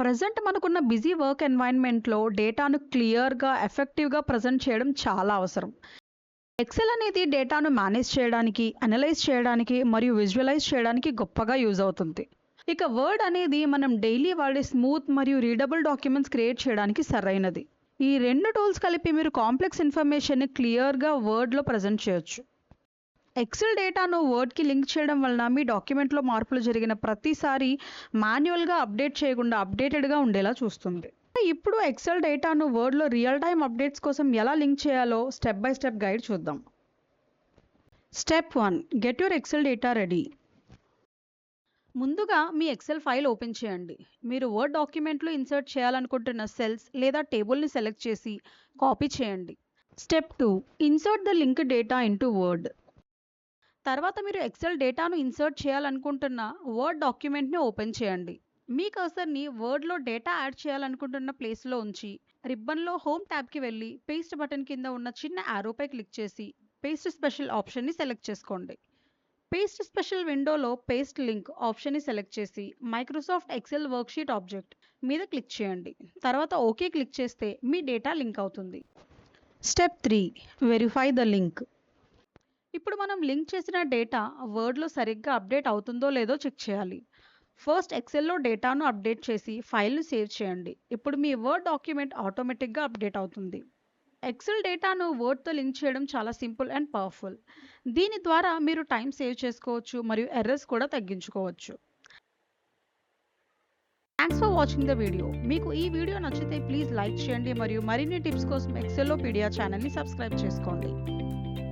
Present మనకున్న busy work ఎన్వైర్న్మెంట్లో డేటాను క్లియర్గా ఎఫెక్టివ్గా ప్రజెంట్ చేయడం చాలా అవసరం. ఎక్సెల్ అనేది డేటాను మేనేజ్ చేయడానికి అనలైజ్ చేయడానికి మరియు విజువలైజ్ చేయడానికి గొప్పగా యూజ్ అవుతుంది. ఇక వర్డ్ అనేది మనం డైలీ వాడే స్మూత్ మరియు రీడబుల్ డాక్యుమెంట్స్ క్రియేట్ చేయడానికి సరైనది. ఈ రెండు టూల్స్ కలిపి మీరు కాంప్లెక్స్ ఇన్ఫర్మేషన్ని క్లియర్గా వర్డ్లో ప్రజెంట్ చేయొచ్చు. ఎక్సెల్ డేటాను వర్డ్కి లింక్ చేయడం వలన మీ డాక్యుమెంట్లో మార్పులు జరిగిన ప్రతిసారి మాన్యువల్గా అప్డేట్ చేయకుండా అప్డేటెడ్గా ఉండేలా చూస్తుంది. ఇప్పుడు ఎక్సెల్ డేటాను వర్డ్లో రియల్ టైమ్ అప్డేట్స్ కోసం ఎలా లింక్ చేయాలో స్టెప్ బై స్టెప్ గైడ్ చూద్దాం. Step one get your Excel data ready ముందుగా మీ ఎక్సెల్ ఫైల్ ఓపెన్ చేయండి. మీరు వర్డ్ డాక్యుమెంట్లో ఇన్సర్ట్ చేయాలనుకుంటున్న సెల్స్ లేదా టేబుల్ని సెలెక్ట్ చేసి కాపీ చేయండి. Step two insert the link data into Word తర్వాత మీరు ఎక్సెల్ డేటాను ఇన్సర్ట్ చేయాలనుకుంటున్న వర్డ్ డాక్యుమెంట్ని ఓపెన్ చేయండి. మీ కర్సర్ని వర్డ్లో డేటా యాడ్ చేయాలనుకుంటున్న ప్లేస్లో ఉంచి రిబ్బన్లో హోమ్ ట్యాబ్కి వెళ్ళి పేస్ట్ బటన్ కింద ఉన్న చిన్న యారోపై క్లిక్ చేసి పేస్ట్ స్పెషల్ ఆప్షన్ని సెలెక్ట్ చేసుకోండి. పేస్ట్ స్పెషల్ విండోలో పేస్ట్ లింక్ ఆప్షన్ని సెలెక్ట్ చేసి మైక్రోసాఫ్ట్ ఎక్సెల్ వర్క్షీట్ ఆబ్జెక్ట్ మీద క్లిక్ చేయండి. తర్వాత ఓకే క్లిక్ చేస్తే మీ డేటా లింక్ అవుతుంది. Step three verify the link ఇప్పుడు మనం లింక్ చేసిన డేటా వర్డ్లో సరిగ్గా అప్డేట్ అవుతుందో లేదో చెక్ చేయాలి. ఫస్ట్ ఎక్సెల్లో డేటాను అప్డేట్ చేసి ఫైల్ను సేవ్ చేయండి. ఇప్పుడు మీ వర్డ్ డాక్యుమెంట్ ఆటోమేటిక్గా అప్డేట్ అవుతుంది. ఎక్సెల్ డేటాను వర్డ్తో లింక్ చేయడం చాలా సింపుల్ అండ్ పవర్ఫుల్. దీని ద్వారా మీరు టైం సేవ్ చేసుకోవచ్చు మరియు ఎర్రర్స్ కూడా తగ్గించుకోవచ్చు. Thanks for watching the video మీకు ఈ వీడియో నచ్చితే ప్లీజ్ లైక్ చేయండి మరియు మరిన్ని టిప్స్ కోసం ఎక్సెల్లో పీడియా ఛానల్ని సబ్స్క్రైబ్ చేసుకోండి.